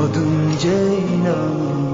Adım Ceylan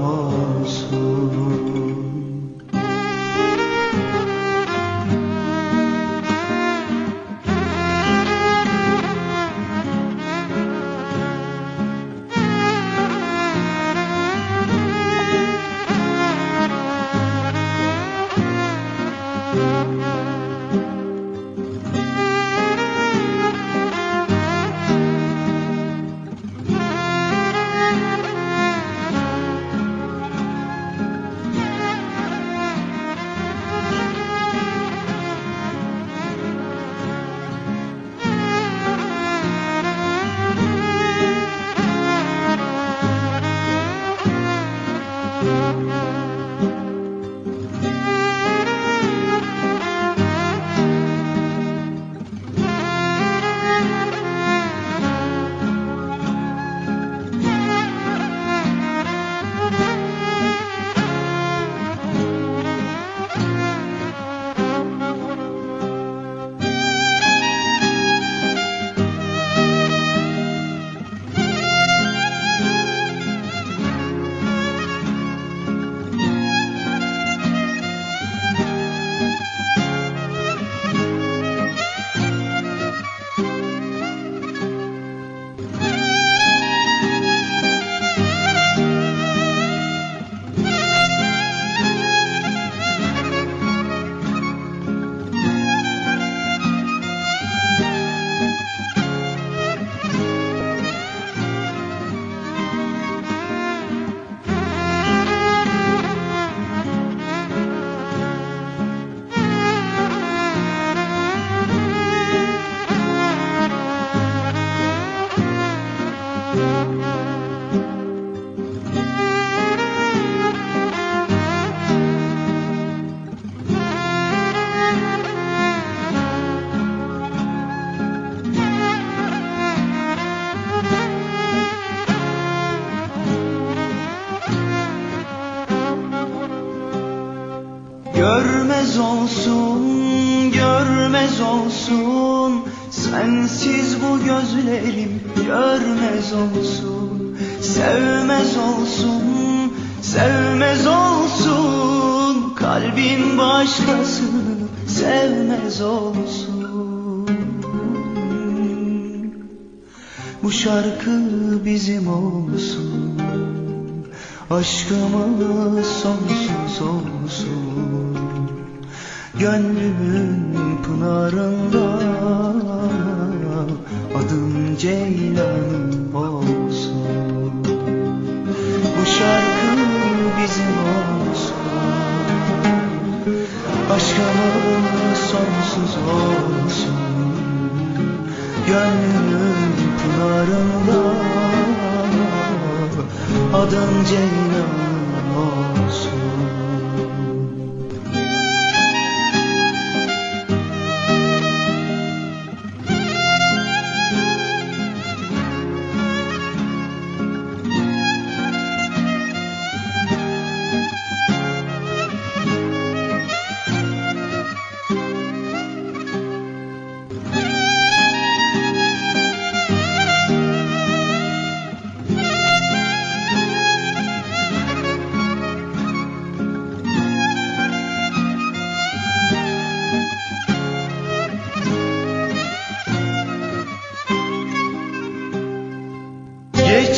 Görmez olsun, görmez olsun. Sensiz bu gözlerim görmez olsun Sevmez olsun, sevmez olsun. Kalbin başkasını sevmez olsun. Bu şarkı bizim olsun. Aşkımız sonsuz olsun. Gönlümün pınarında Adım Ceylan olsun. Bu şarkı bizim olsun. Aşkımız sonsuz olsun. Gönlümün pınarında Adın Ceylan